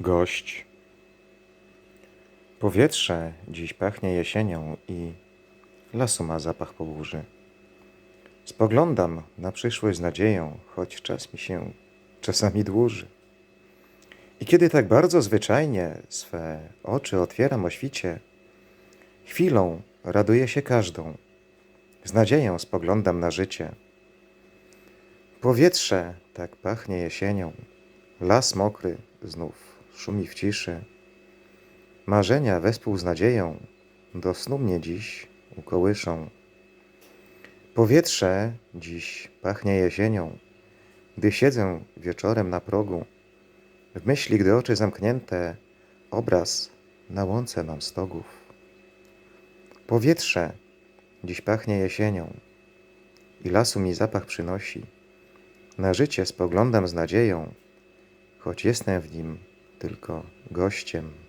Gość. Powietrze dziś pachnie jesienią i lasu ma zapach po burzy. Spoglądam na przyszłość z nadzieją, choć czas mi się czasami dłuży. I kiedy tak bardzo zwyczajnie swe oczy otwieram o świcie, chwilą raduję się każdą, z nadzieją spoglądam na życie. Powietrze tak pachnie jesienią, las mokry znów szumi w ciszy. Marzenia wespół z nadzieją do snu mnie dziś ukołyszą. Powietrze dziś pachnie jesienią, gdy siedzę wieczorem na progu. W myśli, gdy oczy zamknięte, obraz na łące mam stogów. Powietrze dziś pachnie jesienią i lasu mi zapach przynosi. Na życie spoglądam z nadzieją, choć jestem w nim tylko gościem.